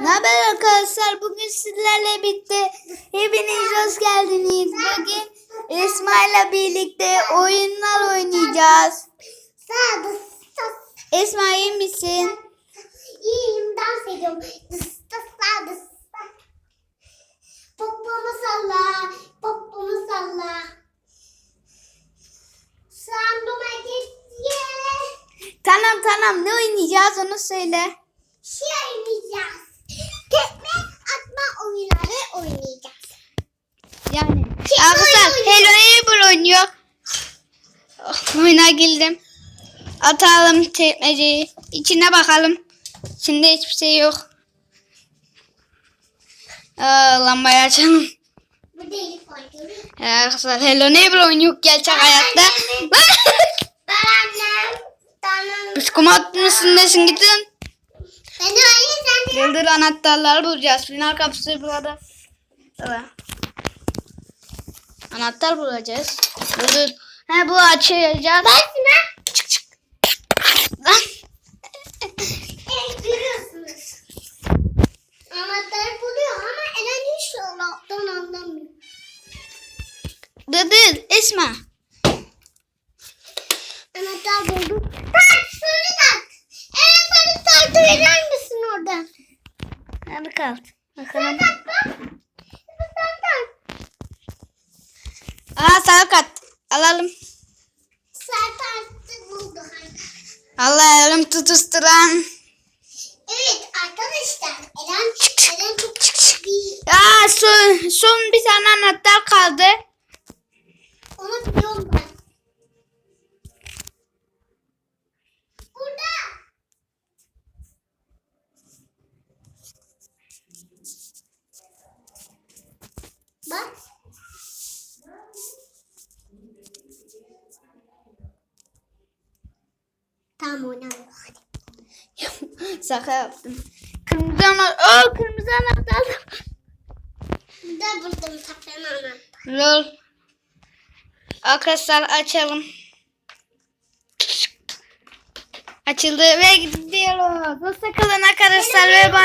Ne haber arkadaşlar? Bugün sizlerle birlikte hepiniz hoş geldiniz. Bugün Esma ile birlikte oyunlar oynayacağız. Esma iyi misin? İyiyim dans ediyorum. Popomu salla. Popomu salla. Sanduma git ye. Tamam tamam ne oynayacağız onu söyle. Şey oynayacağız. Tekme atma oyunları oynayacağız. Yani arkadaşlar? Hello Neighbor oynuyor. Oh, oyuna girdim. Atalım tekmeceyi. İçine bakalım. İçinde hiçbir şey yok. Aa, lambayı açalım. Bu değil. Ya Arkadaşlar Hello Neighbor oynuyor gerçek hayatta. Ben annem. Psikomat mısın nesin. Ben sen de. Yıldır anahtarları bulacağız. Final kapısı burada. Evet. Anahtar bulacağız. Yıldır. He bu açacağız. Basma. Çık çık. Lan. Evet görüyorsunuz. Anahtarı buluyor ama Eren hiç Allah'tan anlamıyor. Dur Esma. Anahtar buldum. Kalk. Bakalım. Aa sarı kat. Alalım. Tartı buldu. Allah elim tutuşturan. Evet arkadaşlar Eren, Eren çok bir Aa son, son bir tane anahtar kaldı. Bak. Tamam oynayalım. Şaka yaptım. Kırmızı anahtar. Aa kırmızı anahtar. Burada buldum takımı anahtar. Lol. Arkadaşlar açalım. Açıldı ve gidiyoruz. Hoşçakalın arkadaşlar ve bay.